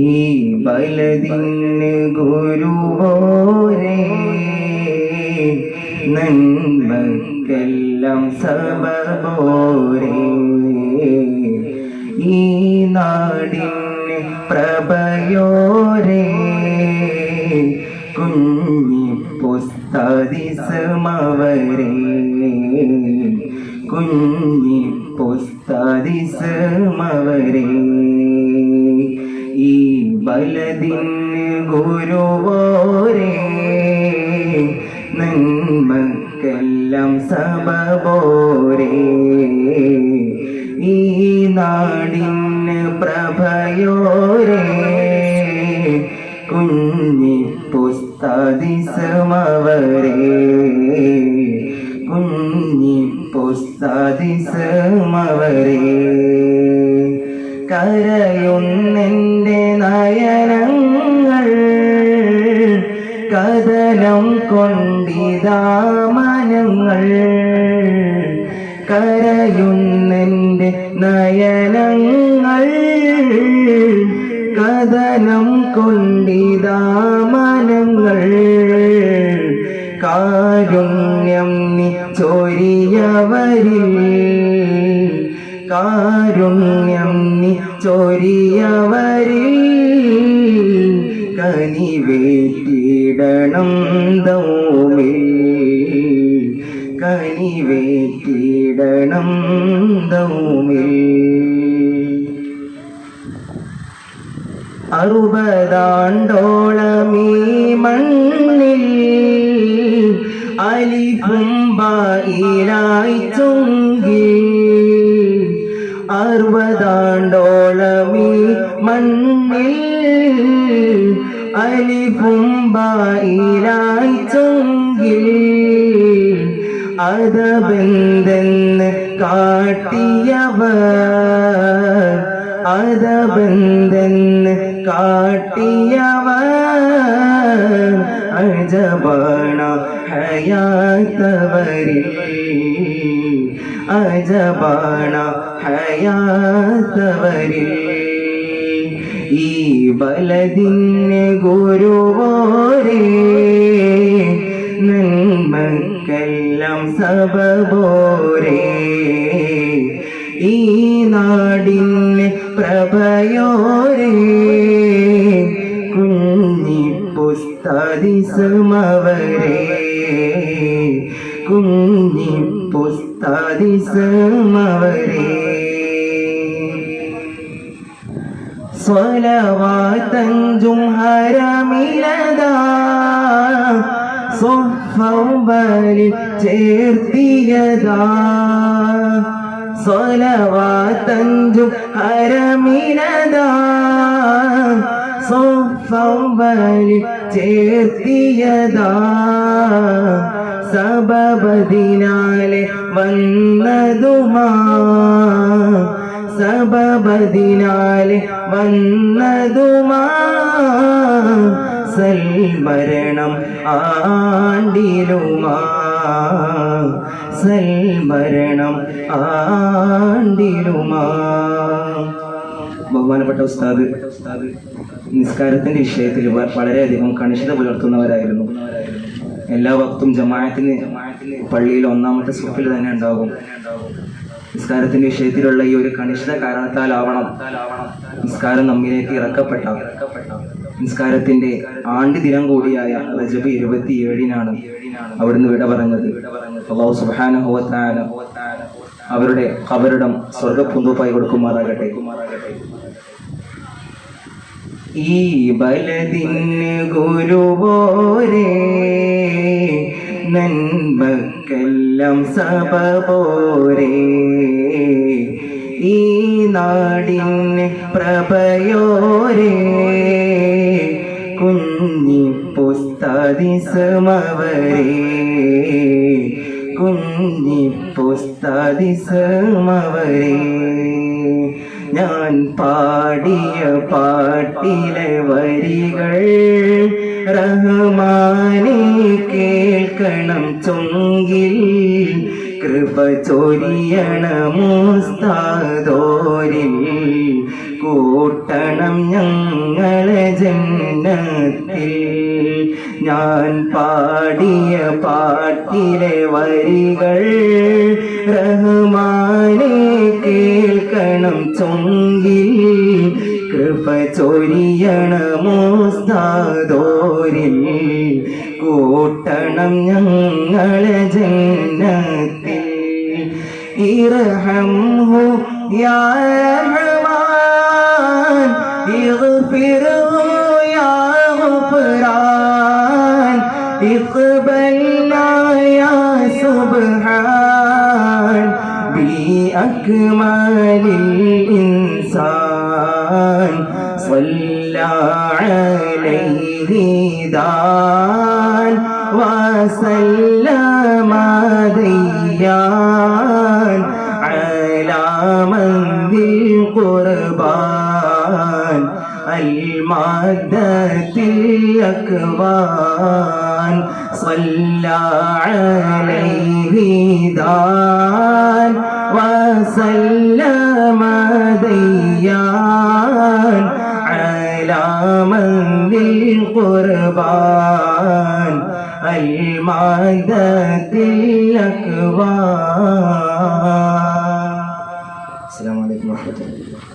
ഈ ബലതിന് ഗുരുവോരേ നന്മക്കെല്ലാം സബോരേ ഈ നാടിന് പ്രഭയോരേ കുഞ്ഞി പുസ്തദിസമവരേ കുഞ്ഞി പുസ്തദിസമവരേ ഈ ബലതിന് ഗുരുവോരേ നന്മക്കെല്ലാം സബബോരേ ഈ നാടിന് പ്രഭയോരേ കുഞ്ഞി പുസ്തദിസമവരേ കുഞ്ഞി പുസ്തദിസമവരേ കരയുന്നെന്റെ നയനങ്ങൾ കഥനം കൊണ്ടിതാമനങ്ങൾ കരയുന്നെന്റെ നയനങ്ങൾ കഥനം കൊണ്ടിതാമനങ്ങൾ കാരുണ്യം നീ കാരുണ്യം നി ചൊരിയവരിൽ കനിവേറ്റിടണം ദൗമേ കനിവേറ്റിടണം ദൗമേ അറുപതാണ്ടോളമീ മണ്ണിൽ അലിപുമ്പായിലായി ചുങ്കിൽ അതബന്തെന്ന് കാട്ടിയവർ അതബന്തെന്ന് കാട്ടിയവർ അജബാണ ഹയാത്തവരിൽ അജബാണ ഹയാത്തവരിൽ. ഈ ബലതിന് ഗുരുവോരേ നന്മക്കെല്ലാം സബബോരേ ഈ നാടിന് പ്രഭയോരേ കുഞ്ഞി പുസ്തദിസമവരേ കുഞ്ഞി പുസ്തദിസമവരേ സ്വലവാത്തഞ്ചും ഹരമിലതാ. സ്വഫലി ചേർത്തിയതാ. സ്വലവാത്തഞ്ചും ഹരമിലതാ. സ്വഫലി ചേർത്തിയതാ. സബബദിനാലെ വന്നതുമാ. സബബദിനാലെ വന്നതുമാ. സൽമരണം ആണ്ടിലുമാ. സൽമരണം ആണ്ടിലുമാ. ബഹുമാനപ്പെട്ട ഉസ്താദ് നിസ്കാരത്തിന്റെ വിഷയത്തിൽ വളരെയധികം കണിശത പുലർത്തുന്നവരായിരുന്നു. എല്ലാ വക്തും ജമായത്തിന് പള്ളിയിൽ ഒന്നാമത്തെ സുഫിൽ തന്നെ ഉണ്ടാകും. നിസ്കാരത്തിന്റെ വിഷയത്തിലുള്ള ഈ ഒരു കണിഷ്ഠ കാരണത്താലാവണം. നിസ്കാരം നമ്മിലേക്ക് ഇറക്കപ്പെട്ട നിസ്കാരത്തിന്റെ ആണ്ട് ദിനം കൂടിയായ റജബ് ഇരുപത്തിയേഴിനാണ് അവിടുന്ന് വിട പറഞ്ഞത്. അള്ളാഹു സുബാനുഭവത്താല അവരുടെ കബറിടം സ്വർഗപ്പുന്തുപ്പായി കൊടുക്കുമാറാകട്ടെ. ഈ ബലതിന് ഗുരുവോരേ നന്മക്കെല്ലാം പോരെ. ഈ നാടിന് പ്രഭയോരേ. കുഞ്ഞി പുസ്തദിസമവരേ കുഞ്ഞി പുസ്തദിസമവരേ ഞാൻ പാടിയ പാട്ടിലെ വരികൾ റഹ്മാനെ കേൾക്കണം ചൊങ്കിൽ. കൃപ ചൊരിയണ മുസ്താദോരിൽ കൂട്ടണം ഞങ്ങളെ ജന്നത്തിൽ. ഞാൻ പാടിയ പാട്ടിലെ വരികൾ റഹ്മാനെ കേൾക്കണം ചൊങ്കിൽ. കൃപ ചൊരിയണ മോസ്താദോരിൽ കൂട്ടണം ഞങ്ങളെ ജന്നത്തിൽ. ഇർഹംഹു യാ റഹ്മാൻ ഇഗ്ഫിർഹു بأكمال الإنسان صلى عليه دان وسلم ديان على من ذي القربان المادة الأكوان صلى عليه دان وسلم ديان على من للقربان المادة الأكوان. السلام عليكم ورحمة الله.